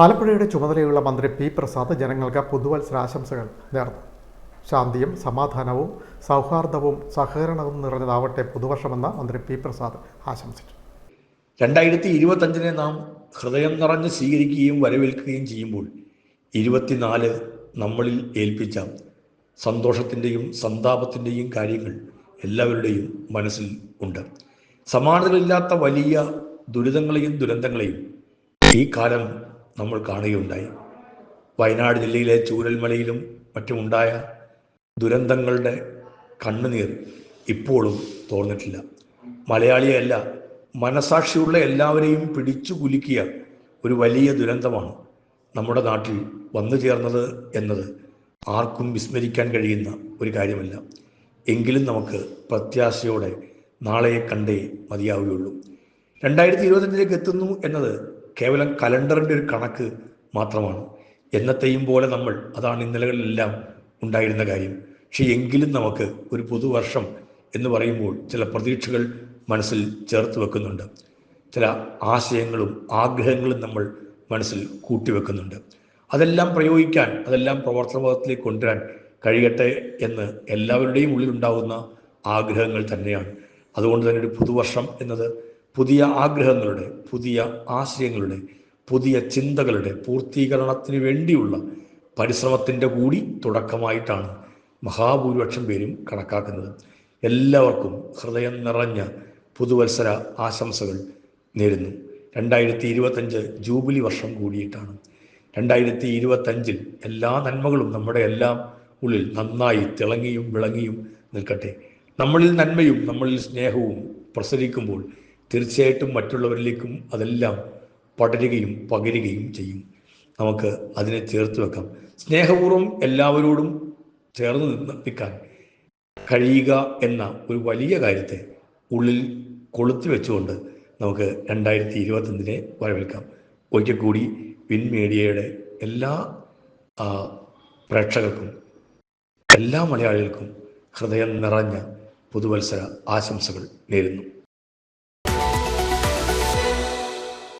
ആലപ്പുഴയുടെ ചുമതലയുള്ള മന്ത്രി പി പ്രസാദ് ജനങ്ങൾക്ക് പുതുവത്സരാശംസകൾ നേർന്നു. ശാന്തിയും സമാധാനവും സൗഹാർദ്ദവും സഹകരണവും നിറഞ്ഞതാവട്ടെ പുതുവർഷമെന്ന് മന്ത്രി പി പ്രസാദ് ആശംസിച്ചു. രണ്ടായിരത്തി ഇരുപത്തഞ്ചിനെ നാം ഹൃദയം നിറഞ്ഞ് സ്വീകരിക്കുകയും വരവേൽക്കുകയും ചെയ്യുമ്പോൾ ഇരുപത്തിനാല് നമ്മളിൽ ഏൽപ്പിച്ച സന്തോഷത്തിന്റെയും സന്താപത്തിന്റെയും കാര്യങ്ങൾ എല്ലാവരുടെയും മനസ്സിൽ ഉണ്ട്. സമാനതകളില്ലാത്ത വലിയ ദുരിതങ്ങളെയും ദുരന്തങ്ങളെയും ഈ കാലം നമ്മൾ കാണുകയുണ്ടായി. വയനാട് ജില്ലയിലെ ചൂരൽമലയിലും മറ്റുമുണ്ടായ ദുരന്തങ്ങളുടെ കണ്ണുനീർ ഇപ്പോഴും തോർന്നിട്ടില്ല. മലയാളിയല്ല മനസാക്ഷിയുള്ള എല്ലാവരെയും പിടിച്ചു കുലുക്കിയ ഒരു വലിയ ദുരന്തമാണ് നമ്മുടെ നാട്ടിൽ വന്നു ചേർന്നത് എന്നത് ആർക്കും വിസ്മരിക്കാൻ കഴിയുന്ന ഒരു കാര്യമല്ല. എങ്കിലും നമുക്ക് പ്രത്യാശയോടെ നാളെ കണ്ടേ മതിയാവുകയുള്ളൂ. രണ്ടായിരത്തി ഇരുപത്തഞ്ചിലേക്ക് എത്തുന്നു എന്നത് കേവലം കലണ്ടറിന്റെ ഒരു കണക്ക് മാത്രമാണ്. എന്നത്തെയും പോലെ നമ്മൾ അതാണ് ഇന്നലകളിലെല്ലാം ഉണ്ടായിരുന്ന കാര്യം. പക്ഷേ എങ്കിലും നമുക്ക് ഒരു പുതുവർഷം എന്ന് പറയുമ്പോൾ ചില പ്രതീക്ഷകൾ മനസ്സിൽ ചേർത്ത് വെക്കുന്നുണ്ട്. ചില ആശയങ്ങളും ആഗ്രഹങ്ങളും നമ്മൾ മനസ്സിൽ കൂട്ടിവെക്കുന്നുണ്ട് അതെല്ലാം പ്രയോഗിക്കാൻ അതെല്ലാം പ്രവർത്തനപഥത്തിലേക്ക് കൊണ്ടുവരാൻ കഴിയട്ടെ എന്ന് എല്ലാവരുടെയും ഉള്ളിലുണ്ടാകുന്ന ആഗ്രഹങ്ങൾ തന്നെയാണ്. അതുകൊണ്ട് തന്നെ ഒരു പുതുവർഷം എന്നത് പുതിയ ആഗ്രഹങ്ങളുടെ പുതിയ ആശയങ്ങളുടെ പുതിയ ചിന്തകളുടെ പൂർത്തീകരണത്തിന് വേണ്ടിയുള്ള പരിശ്രമത്തിന്റെ കൂടി തുടക്കമായിട്ടാണ് മഹാഭൂരിപക്ഷം പേരും കണക്കാക്കുന്നത്. എല്ലാവർക്കും ഹൃദയം നിറഞ്ഞ പുതുവത്സര ആശംസകൾ നേരുന്നു. രണ്ടായിരത്തി ഇരുപത്തഞ്ച് ജൂബിലി വർഷം കൂടിയിട്ടാണ്. രണ്ടായിരത്തി ഇരുപത്തഞ്ചിൽ എല്ലാ നന്മകളും നമ്മുടെ എല്ലാം ഉള്ളിൽ നന്നായി തിളങ്ങിയും വിളങ്ങിയും നിൽക്കട്ടെ. നമ്മളിൽ നന്മയും നമ്മളിൽ സ്നേഹവും പ്രസരിക്കുമ്പോൾ തീർച്ചയായിട്ടും മറ്റുള്ളവരിലേക്കും അതെല്ലാം പടരുകയും പകരുകയും ചെയ്യും. നമുക്ക് അതിനെ ചേർത്ത് വെക്കാം. സ്നേഹപൂർവം എല്ലാവരോടും ചേർന്ന് നിന്ന് കഴിയുക എന്ന ഒരു വലിയ കാര്യത്തെ ഉള്ളിൽ കൊളുത്തി വെച്ചുകൊണ്ട് നമുക്ക് രണ്ടായിരത്തി ഇരുപത്തൊന്നിനെ വരവേൽക്കാം. ഒരിക്കൽ കൂടി വിൻ മീഡിയയുടെ എല്ലാ പ്രേക്ഷകർക്കും എല്ലാ മലയാളികൾക്കും ഹൃദയം നിറഞ്ഞ പുതുവത്സര ആശംസകൾ നേരുന്നു.